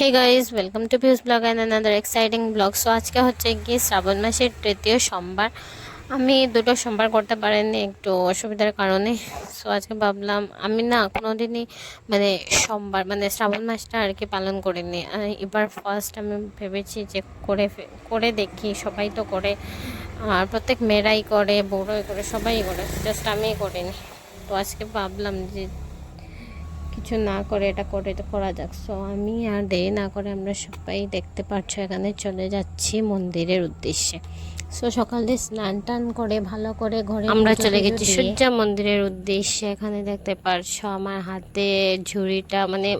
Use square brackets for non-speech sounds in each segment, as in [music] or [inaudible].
Hey guys welcome to views vlog and another exciting vlog so আজকে হচ্ছে গিয়ে শ্রাবণ মাসের তৃতীয় সোমবার। আমি দুটো সোমবার করতে পারিনি, একটু অসুবিধার কারণে। সো আজকে ভাবলাম আমি না কোনোদিনই মানে সোমবার মানে শ্রাবণ মাসটা আর কি পালন করিনি। এবার ফার্স্ট আমি ভেবেছি যে করে করে দেখি, সবাই তো করে। আর প্রত্যেক মেয়েরাই করে, বড়োই করে, সবাই করে। জাস্ট আমিই করিনি। তো আজকে ভাবলাম যে কিছু না করে এটা করে করা যাক। সো আমি আর দেরি না করে আমরা সবাই দেখতে পাচ্ছ এখানে চলে যাচ্ছি মন্দিরের উদ্দেশ্যে। সো সকালে স্নান টান করে ভালো করে ঘরে আমরা চলে গেছি সূর্যা মন্দিরের উদ্দেশ্যে এখানে দেখতে পারছ আমার হাতে ঝুড়িটা মানে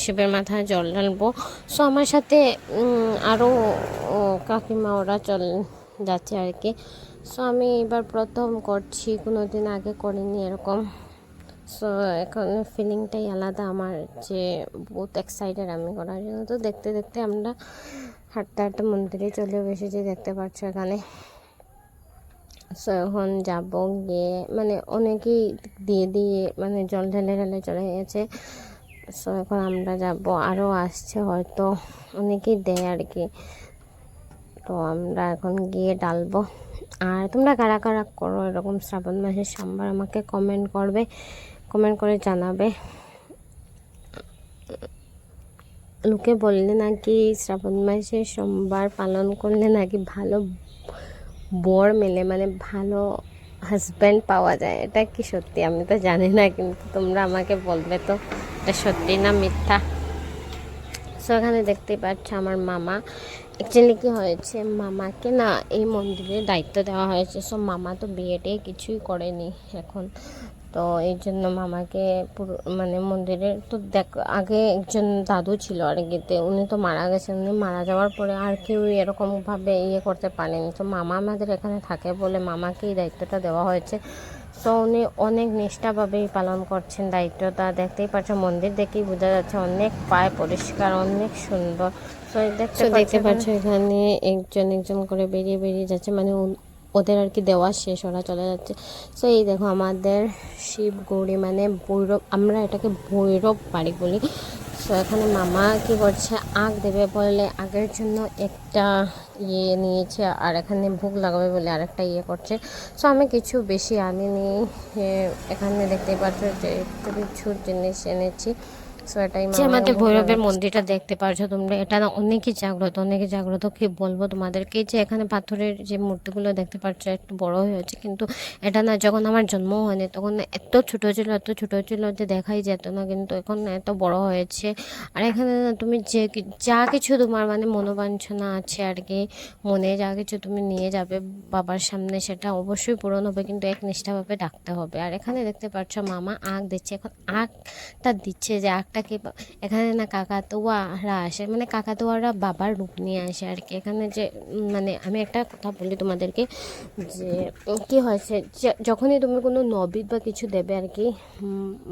শিবের মাথায় জল ঢালবো। সো আমার সাথে আরও কাকিমা ওরা চল যাচ্ছে আর কি। সো আমি এবার প্রথম করছি কোনো দিন আগে করিনি এরকম। সো এখন ফিলিংটাই আলাদা। আমার যে বহুত এক্সাইটেড আমি করার জন্য। তো দেখতে দেখতে আমরা হাঁটতে হাঁটতে মন্দিরে চলেও এসেছি, দেখতে পাচ্ছ এখানে। সো এখন যাব গিয়ে মানে অনেকেই দিয়ে দিয়ে মানে জল ঢেলে ঢেলে চলে গেছে। সো এখন আমরা যাব। আরও আসছে হয়তো, অনেকেই দেয় আর কি। তো আমরা এখন গিয়ে ডালবো আর তোমরা কারা কারা করো এরকম শ্রাবণ মাসের সোমবার আমাকে কমেন্ট করবে। কমেন্ট করে জানাবে। লোকে বললে নাকি শ্রাবণ মাসে সোমবার পালন করলে নাকি ভালো বর মেলে মানে ভালো হাজব্যান্ড পাওয়া যায়। এটা কি সত্যি? আমি তো জানি না, কিন্তু তোমরা আমাকে বলবে তো, এটা সত্যি না মিথ্যা? সো এখানে দেখতেই পাচ্ছ আমার মামা। অ্যাকচুয়ালি কি হয়েছে, মামাকে না এই মন্দিরের দায়িত্ব দেওয়া হয়েছে। সো মামা তো বিয়েটে কিছুই করেনি এখন। তো এই জন্য মামাকে পুরো মানে মন্দিরের তো দেখ আগে একজন দাদু ছিল আর গেতে উনি তো মারা গেছেন উনি মারা যাওয়ার পরে আর কেউ এরকমভাবে ইয়ে করতে পারেনি। তো মামা আমাদের এখানে থাকে বলে মামাকে এই দায়িত্বটা দেওয়া হয়েছে। তো উনি অনেক নিষ্ঠাভাবেই পালন করছেন দায়িত্বটা। দেখতেই পাচ্ছ মন্দির দেখেই বোঝা যাচ্ছে অনেক পায় পরিষ্কার অনেক সুন্দর। তো দেখতে দেখতে পাচ্ছ এখানে একজন একজন করে বেরিয়ে বেরিয়ে যাচ্ছে। মানে ওদের আর কি দেওয়া শেষ, ওরা চলে যাচ্ছে। সো এই দেখো আমাদের শিব, গৌরী মানে ভৈরব, আমরা এটাকে ভৈরব বাড়ি বলি। সো এখানে মামা কি করছে? আগ দেবে বলে, আগের জন্য একটা ইয়ে নিয়েছে, আর এখানে ভোগ লাগাবে বলে আরেকটা ইয়ে করছে। সো আমি কিছু বেশি আনিনি। এখানে দেখতেই পাচ্ছ যে, একটু কিছু জিনিস এনেছি। সো এটাই যে আমাদের ভৈরবের মন্দিরটা দেখতে পারছ তোমরা এটা না অনেকই জাগ্রত অনেকই জাগ্রত কি বলব তোমাদেরকে? যে এখানে পাথরের যে মূর্তিগুলো দেখতে পাচ্ছ একটু বড় হয়েছে কিন্তু এটা না যখন আমার জন্ম হয়নি তখন এত ছোট ছিল এত ছোট ছিল যে দেখাই যেত না কিন্তু এখন এত বড় হয়েছে। আর এখানে না তুমি যে যা কিছু তোমার মানে মনোবাঞ্ছনা আছে আর কি মনে যা কিছু তুমি নিয়ে যাবে বাবার সামনে সেটা অবশ্যই পূরণ হবে কিন্তু এক নিষ্ঠাভাবে ডাকতে হবে। আর এখানে দেখতে পাচ্ছ মামা আগ দিচ্ছে এখন আগটা দিচ্ছে যে আগটা কি এখানে না কাকাতুয়ারা আসে মানে কাকাতুয়ারা বাবার রূপ নিয়ে আসে আর কি এখানে যে মানে আমি একটা কথা বলি তোমাদেরকে, যে কি হয়েছে যখনই তুমি কোনো নবিদ বা কিছু দেবে আর কি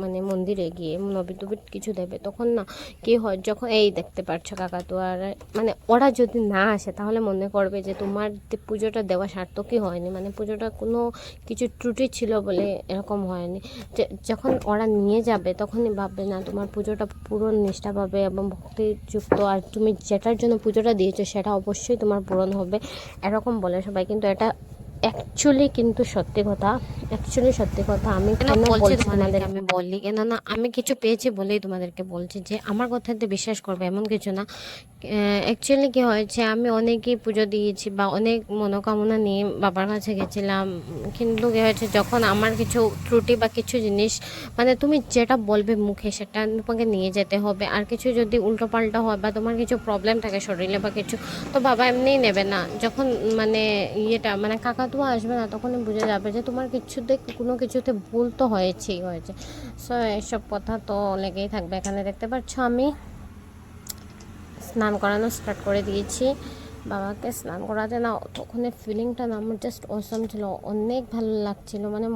মানে মন্দিরে গিয়ে, নবিদ টবিদ কিছু দেবে, তখন না কি হয়, যখন, এই দেখতে পাচ্ছ কাকাতুয়ারা মানে ওরা যদি না আসে, তাহলে মনে করবে যে তোমার পুজোটা দেওয়া সার্থকই হয়নি মানে পুজোটা কোনো কিছু ত্রুটি ছিল বলে এরকম হয়নি। যখন ওরা নিয়ে যাবে, তখনই ভাববে না তোমার পুজোটা পুরো নিষ্ঠা পাবে এবং ভক্তিযুক্ত আর তুমি যেটার জন্য পুজোটা দিয়েছ সেটা অবশ্যই তোমার পূরণ হবে। এরকম বলে সবাই, কিন্তু এটা অ্যাকচুয়ালি কিন্তু সত্যি কথা অ্যাকচুয়ালি সত্যি কথা আমি কেন বলছি তোমাদের আমি বলি কেন না আমি কিছু পেয়েছি বলেই তোমাদেরকে বলছি যে আমার কথাতে বিশ্বাস করবে এমন কিছু না। অ্যাকচুয়ালি কি হয়েছে আমি অনেকই পুজো দিয়েছি বা অনেক মনোকামনা নিয়ে বাবার কাছে গেছিলাম। কিন্তু কি হয়েছে যখন আমার কিছু ত্রুটি বা কিছু জিনিস মানে তুমি যেটা বলবে মুখে সেটা তোমাকে নিয়ে যেতে হবে। আর কিছু যদি উল্টোপাল্টা হয় বা তোমার কিছু প্রবলেম থাকে শরীরে বা কিছু তো বাবা এমনিই নেবে না। যখন মানে ইয়েটা মানে কাকাতুয়া আসবে না, তখনই বুঝে যাবে যে তোমার কিছুতে, কোনো কিছুতে ভুল তো হয়েছেই হয়েছে। সো এসব কথা তো লেগেই থাকবে এখানে দেখতে পাচ্ছ আমি। স্নান করানো স্টার্ট করে দিয়েছি। বাবাকে স্নান করাতে না তখনের ফিলিংটা না, আমার জাস্ট অসম ছিল, অনেক ভালো লাগছিল। মানে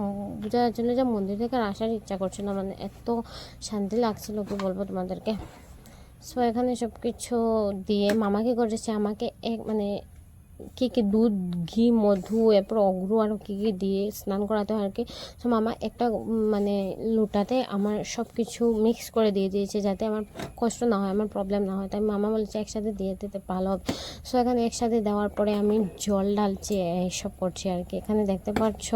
বোঝা যাচ্ছিল যে মন্দির থেকে আসার ইচ্ছা করছিল মানে এত শান্তি লাগছিল, কি বলব তোমাদেরকে। সো এখানে সব কিছু দিয়ে মামাকে করেছে, আমাকে এক মানে কী কী দুধ, ঘি, মধু, এরপর অগ্রু আরও কী কী দিয়ে স্নান করাতে হয় আর কি। তো মামা একটা মানে লোটাতে আমার সব কিছু মিক্স করে দিয়ে দিয়েছে যাতে আমার কষ্ট না হয়, আমার প্রবলেম না হয়। তাই মামা বলেছে একসাথে দিয়ে দিতে ভালো হবে। সো এখানে একসাথে দেওয়ার পরে আমি জল ঢালছি, এইসব করছি আর কি। এখানে দেখতে পাচ্ছ,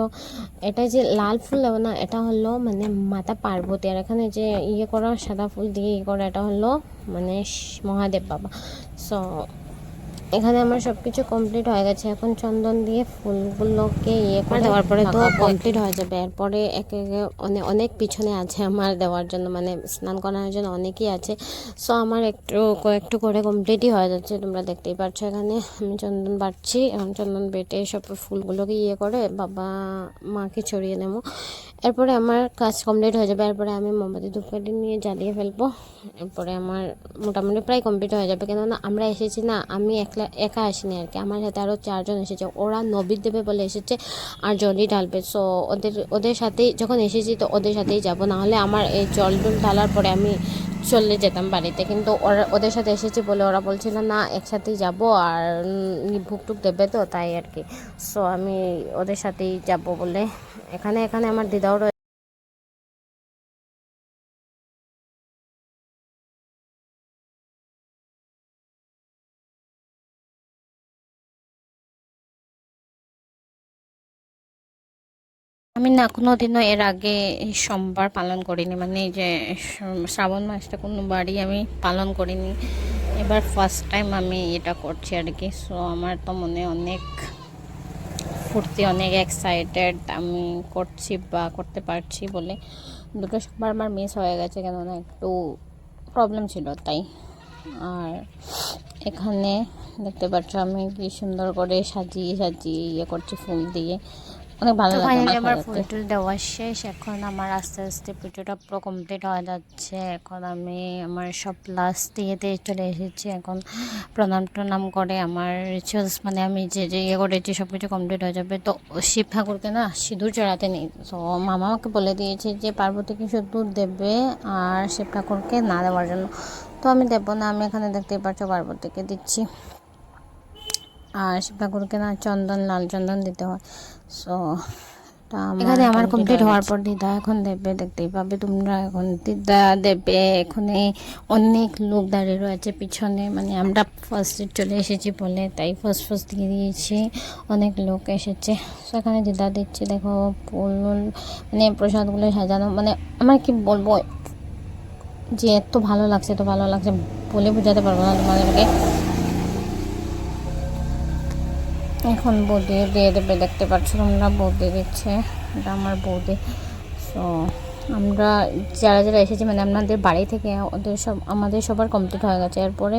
এটা যে লাল ফুল দেবো না, এটা হলো মানে মাতা পার্বতী। আর এখানে যে ইয়ে করা, সাদা ফুল দিয়ে ইয়ে করা, এটা হলো মানে মহাদেব বাবা। সো এখানে আমার সব কিছু কমপ্লিট হয়ে গেছে। এখন চন্দন দিয়ে ফুলগুলোকে ইয়ে করে দেওয়ার পরে তো কমপ্লিট হয়ে যাবে। এরপরে এক একে অনেক অনেক পিছনে আছে আমার দেওয়ার জন্য মানে স্নান করানোর জন্য অনেকই আছে। সো আমার একটু একটু করে কমপ্লিটই হয়ে যাচ্ছে তোমরা দেখতেই পাচ্ছ এখানে। আমি চন্দন বাড়ছি এখন চন্দন বেটে সব ফুলগুলোকে ইয়ে করে বাবা মাকে ছড়িয়ে নেব। এরপরে আমার কাজ কমপ্লিট হয়ে যাবে। এরপরে আমি মোমবাতি, ধূপকাঠি নিয়ে জ্বালিয়ে ফেলব। এরপরে আমার মোটামুটি প্রায় কমপ্লিট হয়ে যাবে। কেননা আমরা এসেছি না, আমি একলা, একা আসিনি আর কি। আমার সাথে আরও চারজন এসেছে। ওরা নবীর দেবে বলে এসেছে আর জলই ঢালবে। সো ওদের ওদের সাথেই, যখন এসেছি তো ওদের সাথেই যাব। নাহলে আমার এই জল টল ঢালার পরে আমি চলে যেতাম বাড়িতে। কিন্তু ওরা, ওদের সাথে এসেছি বলে ওরা বলছিল, না, একসাথেই যাব আর ভুক টুক দেবে তো তাই আর কি। সো আমি ওদের সাথেই যাব বলে এখানে এখানে আমার দিদাও রয়েছে আমি না কোনোদিনও এর আগে সোমবার পালন করিনি মানে এই যে শ্রাবণ মাসটা কোনো বাড়ি আমি পালন করিনি। এবার ফার্স্ট টাইম আমি এটা করছি আর কি সো আমার তো মনে অনেক ফুর্তি, অনেক এক্সাইটেড আমি করছি বা করতে পারছি বলে। দুটো সবার আমার মিস হয়ে গেছে কেননা একটু প্রবলেম ছিল তাই। আর এখানে দেখতে পাচ্ছ আমি কি সুন্দর করে সাজিয়ে সাজিয়ে ইয়ে করছি ফুল দিয়ে। অনেক ভালো লাগে আমার। ফুল টুল দেওয়া শেষ। এখন আমার আস্তে আস্তে পুজোটা পুরো কমপ্লিট হয়ে যাচ্ছে। এখন আমি আমার সব লাস্ট ইয়েতে চলে এসেছি। এখন প্রণাম টনাম করে আমার রিচুয়ালস মানে আমি যে যে ইয়ে করেছি সব কিছু কমপ্লিট হয়ে যাবে। তো শিব ঠাকুরকে না সিঁদুর চড়াতে নেই। তো মামা আমাকে বলে দিয়েছে যে পার্বতীকে শুধু দেবে আর শিব ঠাকুরকে না দেওয়ার জন্য। তো আমি দেবো না আমি এখানে দেখতেই পাচ্ছ পার্বতীকে দিচ্ছি। আর শিব ঠাকুরকে না চন্দন লাল চন্দন দিতে হয়। সো এখানে আমার কমপ্লিট হওয়ার পর দিদা এখন দেবে দেখতেই পাবে তোমরা এখন। দিদা দেবে এখানে অনেক লোক দাঁড়িয়ে রয়েছে পিছনে। মানে আমরা ফার্স্ট চলে এসেছি বলে তাই ফার্স্ট ফার্স্ট দিয়ে দিয়েছি। অনেক লোক এসেছে। সেখানে দিদা দিচ্ছে দেখো ফুল মানে প্রসাদগুলো সাজানো। মানে আমার কি বলব যে এত ভালো লাগছে এত ভালো লাগছে বলে বোঝাতে পারব না তোমাদেরকে। এখন বৌদি দিয়ে দেবে দেখতে পাচ্ছ তোমরা, বৌদি দিচ্ছে এটা আমার বৌদি। সো আমরা যারা যারা এসেছি মানে আপনাদের বাড়ি থেকে ওদের সব, আমাদের সবার কমপ্লিট হয়ে গেছে। এরপরে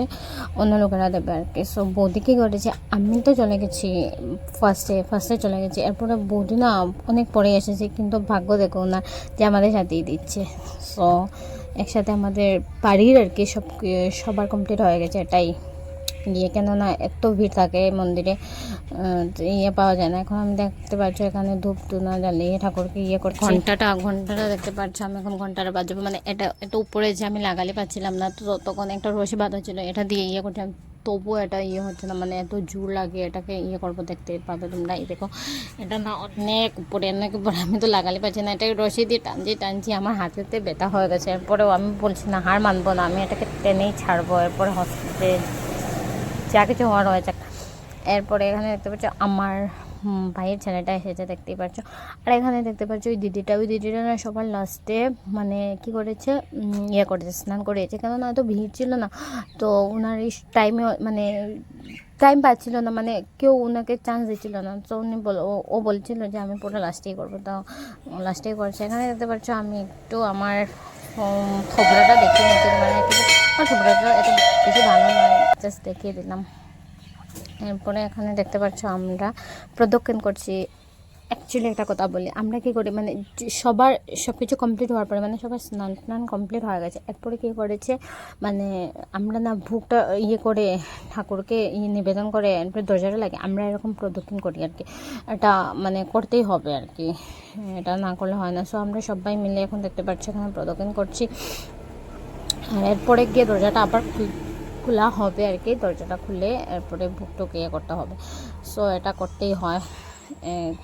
অন্য লোকেরা দেবে আর কি। সো বৌদি কী করেছে, আমি তো চলে গেছি ফার্স্টে ফার্স্টে চলে গেছি। এরপরে বৌদি না অনেক পরে এসেছে, কিন্তু ভাগ্য দেখো না যে আমাদের সাথেই দিচ্ছে। সো একসাথে আমাদের বাড়ির আর কি সব, সবার কমপ্লিট হয়ে গেছে এটাই। গিয়ে কেননা এত ভিড় থাকে মন্দিরে ইয়ে পাওয়া যায় না। এখন আমি দেখতে পাচ্ছি এখানে ধূপ টুনা জ্বালিয়ে ঠাকুরকে ইয়ে করছি। ঘন্টাটা ঘন্টাটা দেখতে পাচ্ছ আমি এখন, ঘন্টাটা বাজাবো। মানে এটা এটা উপরে যে আমি লাগালে পাচ্ছিলাম না, তো তখন একটা রশি বাঁধা ছিল। এটা দিয়ে ইয়ে করছিলাম তবুও এটা ইয়ে হচ্ছে না মানে এত জোর লাগে এটাকে ইয়ে করব দেখতে পাবে তোমরা, এই দেখো। এটা না অনেক উপরে অনেক উপরে। আমি তো লাগালে পাচ্ছি না। এটাকে রশি দিয়ে টানছি টানছি, আমার হাতেতে ব্যথা হয়ে গেছে। এরপরেও আমি বলছি না, হার মানবো না। আমি এটাকে টেনেই ছাড়বো। এরপরে হসপিটালে যা কিছু হওয়ার হয়েছে এরপরে এখানে দেখতে পাচ্ছ আমার ভাইয়ের ছেলেটা এসেছে দেখতেই পাচ্ছ। আর এখানে দেখতে পাচ্ছ ওই দিদিটা ওই দিদিটা না সবার লাস্টে মানে কি করেছে ইয়ে করেছে, স্নান করিয়েছে। কেননা এত ভিড় ছিল না, তো ওনার এই টাইমে মানে টাইম পাচ্ছিল না মানে কেউ ওনাকে চান্স দিচ্ছিল না। তো উনি বল, ও- বলছিল যে আমি পুরো লাস্টেই করব, তো লাস্টেই করছে। এখানে দেখতে পাচ্ছ আমি একটু আমার থোবড়াটা দেখিয়ে নিচ্ছি। মানে একটু আমার থোবড়াটা এত বেশি ভালো নয়। জাস্ট দেখিয়ে দিলাম। এরপরে এখানে দেখতে পাচ্ছ আমরা প্রদক্ষিণ করছি। অ্যাকচুয়ালি একটা কথা বলি, আমরা কী করি মানে সবার সব কিছু কমপ্লিট হওয়ার পরে মানে সবার স্নান টান কমপ্লিট হয়ে গেছে। এরপরে কী করেছে মানে আমরা না ভোগটা ইয়ে করে ঠাকুরকে ইয়ে নিবেদন করে, এরপরে দরজাটা লাগে আমরা এরকম প্রদক্ষিণ করি আর কি। এটা মানে করতেই হবে আর কি। এটা না করলে হয় না। সো আমরা সবাই মিলে এখন দেখতে পাচ্ছি, এখানে প্রদক্ষিণ করছি। আর এরপরে গিয়ে দরজাটা আবার খুল- হবে আর কি, দরজাটা খুলে এরপরে ভুকটুক ইয়ে করতে হবে। সো এটা করতেই হয়।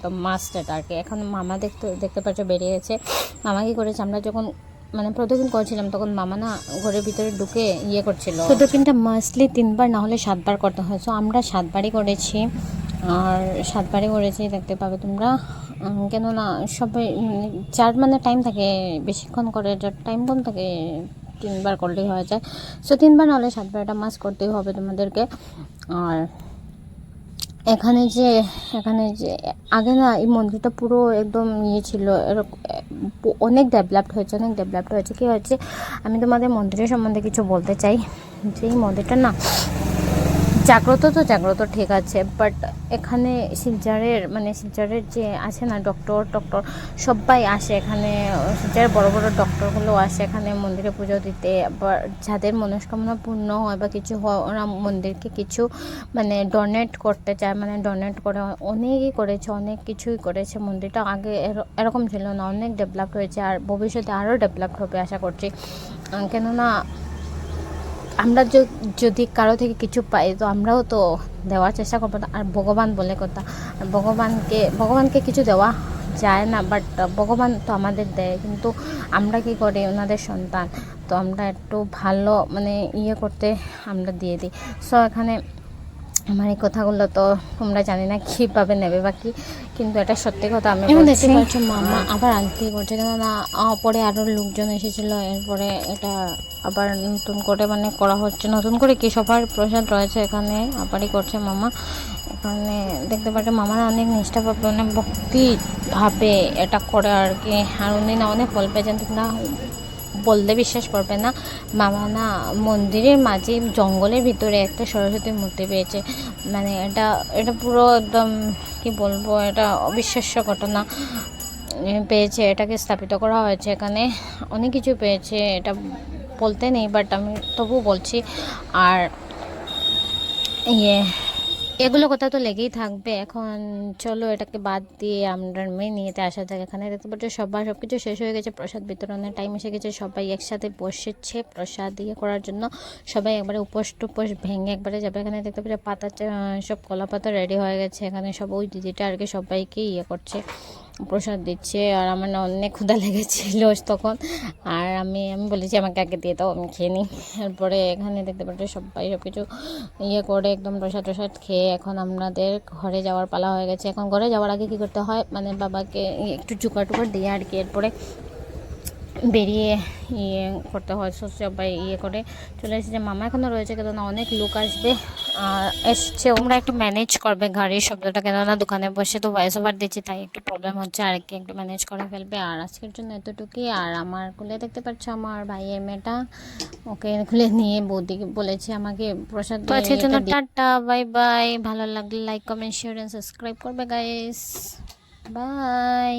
তো মাস্ট এটা আর কি। এখন মামা দেখতে দেখতে পাচ্ছ বেরিয়েছে মামা কী করেছে, আমরা যখন মানে প্রতিদিন করছিলাম, তখন মামা না ঘরের ভিতরে ঢুকে ইয়ে করছিল। প্রদক্ষিণটা মাস্টলি তিনবার, না হলে সাতবার করতে হয়। সো আমরা সাতবারই করেছি। আর সাতবারই করেছি, দেখতে পাবে তোমরা। কেননা সবাই যার মানে টাইম থাকে। বেশিক্ষণ করে যার টাইম কম থাকে তিনবার করলেই হয়ে যায়। সো তিনবার নাহলে সাতবার এটা মাস করতেই হবে তোমাদেরকে। আর এখানে যে এখানে যে, আগে না এই মন্দিরটা পুরো একদম ইয়ে ছিল এরকম অনেক ডেভেলপড হয়েছে, অনেক ডেভেলপড হয়েছে। কী হয়েছে? আমি তোমাদের মন্দিরের সম্বন্ধে কিছু বলতে চাই। যে এই মন্দিরটা না জাগ্রত তো জাগ্রত, ঠিক আছে বাট এখানে শিলচরের মানে শিলচরের যে আছে না ডক্টর টক্টর সবাই আসে এখানে, শিলচরের বড় বড় ডক্টরগুলো আসে এখানে মন্দিরে পুজো দিতে আবার যাদের মনস্কামনা পূর্ণ হয় বা কিছু হয়, ওরা মন্দিরকে কিছু মানে ডোনেট করতে চায় মানে ডোনেট করে, অনেকই করেছে, অনেক কিছুই করেছে, মন্দিরটা আগে এর- এরকম ছিল না, অনেক ডেভেলপ হয়েছে, আর ভবিষ্যতে আরও ডেভেলপ হবে, আশা করছি। কেননা আমরা যদি কারও থেকে কিছু পাই, তো আমরাও তো দেওয়ার চেষ্টা করব। আর ভগবান বলে কথা ভগবানকে ভগবানকে কিছু দেওয়া যায় না বাট ভগবান তো আমাদের দেয়। কিন্তু আমরা কি করি? ওনাদের সন্তান। তো আমরা একটু ভালো মানে ইয়ে করতে আমরা দিয়ে দিই। সো এখানে আমার এই কথাগুলো তো তোমরা জানি না কীভাবে নেবে বাকি কিন্তু এটা সত্যি কথা আমি দেখতে পাচ্ছ মামা আবার আলতি করছে কেননা আহ, পরে আরও লোকজন এসেছিল এরপরে এটা আবার নতুন করে মানে করা হচ্ছে। নতুন করে কি সবার প্রসাদ রয়েছে এখানে? আবারই করছে মামা। এখানে দেখতে পাচ্ছ মামা না অনেক নিষ্ঠাভাবে অনেক ভক্তিভাবে এটা করে আর কি। আর উনি না অনেক ফল পেয়েছেন। তোমরা বললে বিশ্বাস করবে না। মামা না মন্দিরের মাঝে জঙ্গলের ভিতরে একটা সরস্বতী মূর্তি পেয়েছে। মানে এটা এটা পুরো একদম, কি বলব, এটা অবিশ্বাস্য ঘটনা। পেয়েছে, এটাকে স্থাপিত করা হয়েছে এখানে। অনেক কিছু পেয়েছে, এটা বলতে নেই বাট আমি তবু বলছি। আর ইয়ে এগুলো কথা তো লেগেই থাকবে। এখন চলো এটাকে বাদ দিয়ে আমরা মেয়ে নিয়েতে আসা যাক এখানে দেখতে পাচ্ছ সবার সব কিছু শেষ হয়ে গেছে। প্রসাদ বিতরণের টাইম এসে গেছে। সবাই একসাথে বসেছে প্রসাদ ইয়ে করার জন্য। সবাই একবারে উপোস টুপোস ভেঙে একবারে যাবে। এখানে দেখতে পাচ্ছ পাতা সব কলা পাতা রেডি হয়ে গেছে। এখানে সব ওই দিদিটা আর কি সবাইকে ইয়ে করছে। প্রসাদ দিচ্ছে আর আমার অনেক ক্ষুধা লেগেছিল [laughs] তখন। আর আমি আমি বলেছি, আমাকে আগে দিয়ে দাও, আমি খেয়ে নিই। তারপরে এখানে দেখতে পাচ্ছি সবাই সব কিছু ইয়ে করে একদম প্রসাদ টসাদ খেয়ে এখন আমাদের ঘরে যাওয়ার পালা হয়ে গেছে। এখন ঘরে যাওয়ার আগে কী করতে হয়? মানে বাবাকে একটু চুকা টুকার দিয়ে আর কি, এরপরে বেরিয়ে ইয়ে করতে হয় সবাই ইয়ে করে। চলে এসেছে মামা এখনও রয়েছে কেননা অনেক লোক আসবে। আর এসছে তোমরা একটু ম্যানেজ করবে গাড়ির শব্দটা কেননা দোকানে বসে তো ভয়েস ওভার দিচ্ছি তাই একটু প্রবলেম হচ্ছে আর কি একটু ম্যানেজ করে ফেলবে। আর আজকের জন্য এতটুকুই আর আমার খুলে দেখতে পাচ্ছ আমার ভাইয়ের মেয়েটা? ওকে খুলে নিয়ে বৌদিকে বলেছে আমাকে প্রসাদ তো আজকের জন্য টাটা বাই বাই ভালো লাগলে like comment share and subscribe করবে গাইস বাই